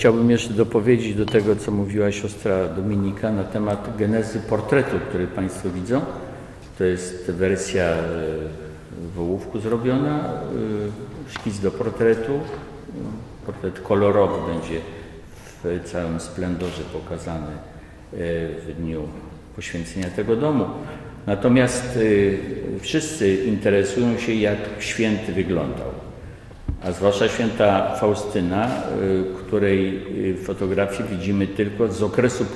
Chciałbym jeszcze dopowiedzieć do tego, co mówiła siostra Dominika na temat genezy portretu, który Państwo widzą. To jest wersja e, w ołówku zrobiona, e, szkic do portretu. Portret kolorowy będzie w całym splendorze pokazany e, w dniu poświęcenia tego domu. Natomiast wszyscy interesują się, jak święty wyglądał a zwłaszcza święta Faustyna, y, której y, fotografię widzimy tylko z okresu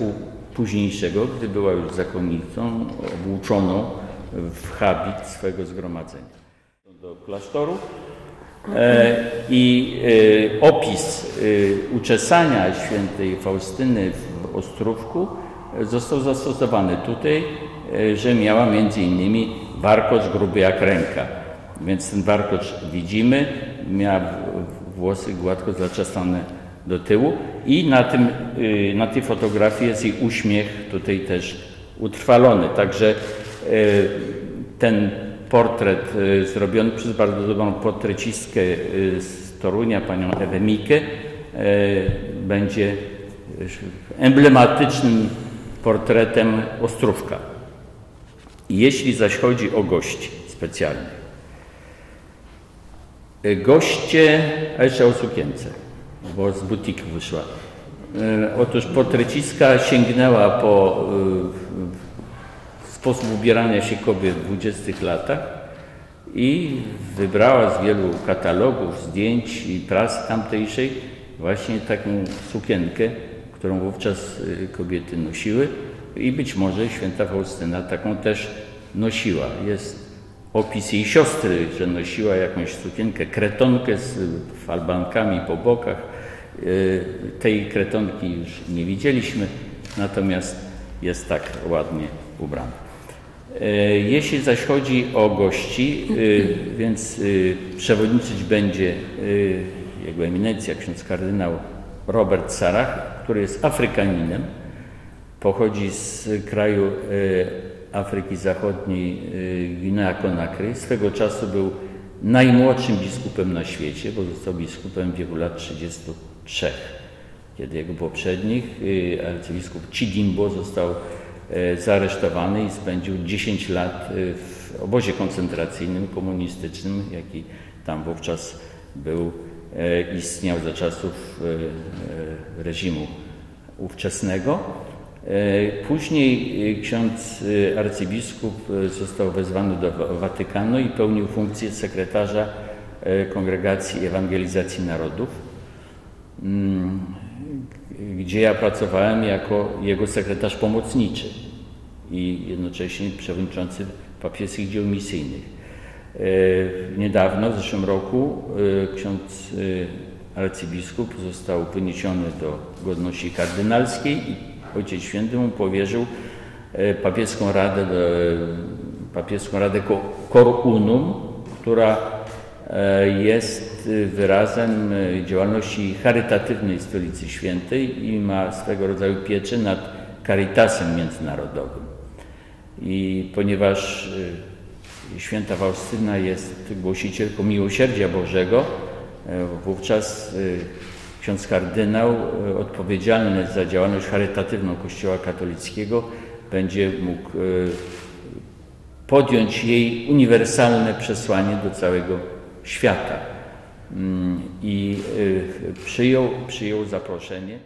późniejszego, gdy była już zakonnicą, obłuczoną w habit swojego zgromadzenia. Do klasztoru e, i e, opis e, uczesania świętej Faustyny w Ostrówku został zastosowany tutaj, że miała między innymi warkocz gruby jak ręka. Więc ten warkocz widzimy, miała włosy gładko zaczesane do tyłu i na, tym, y, na tej fotografii jest jej uśmiech tutaj też utrwalony. Także y, ten portret y, zrobiony przez bardzo dobrą portrecistkę z Torunia, panią Ewę Mikę, będzie emblematycznym portretem Ostrówka. Jeśli zaś chodzi o gości specjalnych, goście, a jeszcze o sukience, bo z butiku wyszła. Y, otóż portreciska sięgnęła po y, sposób ubierania się kobiet w dwudziestych latach i wybrała z wielu katalogów, zdjęć i prasy tamtejszej właśnie taką sukienkę, którą wówczas kobiety nosiły i być może święta Faustyna taką też nosiła. Jest opis jej siostry, że nosiła jakąś sukienkę, kretonkę z falbankami po bokach. E, tej kretonki już nie widzieliśmy, natomiast jest tak ładnie ubrana. E, jeśli zaś chodzi o gości, e, więc przewodniczyć będzie jego eminencja, ksiądz kardynał Robert Sarach, który jest Afrykaninem, pochodzi z kraju Afryki Zachodniej y, Gwinea Conakry. Swego czasu był najmłodszym biskupem na świecie, bo został biskupem w wieku lat 33, kiedy jego poprzednik, y, arcybiskup Chidimbo, został e, zaaresztowany i spędził 10 lat y, w obozie koncentracyjnym komunistycznym, jaki tam wówczas był, e, istniał za czasów e, reżimu ówczesnego. E, później e, ksiądz e, arcybiskup został wezwany do Watykanu i pełnił funkcję sekretarza Kongregacji Ewangelizacji Narodów, mm, gdzie ja pracowałem jako jego sekretarz pomocniczy i jednocześnie przewodniczący papieskich dzieł misyjnych. Niedawno, w zeszłym roku, ksiądz arcybiskup został wyniesiony do godności kardynalskiej Ojciec Święty mu powierzył e, papieską radę, papieską radę która e, jest wyrazem e, działalności charytatywnej Stolicy Świętej i ma swego rodzaju pieczę nad Caritasem międzynarodowym. I ponieważ święta Faustyna jest głosicielką miłosierdzia Bożego, wówczas ksiądz kardynał e, odpowiedzialny za działalność charytatywną Kościoła katolickiego będzie mógł e, podjąć jej uniwersalne przesłanie do całego świata. Mm, I e, przyjął, przyjął zaproszenie.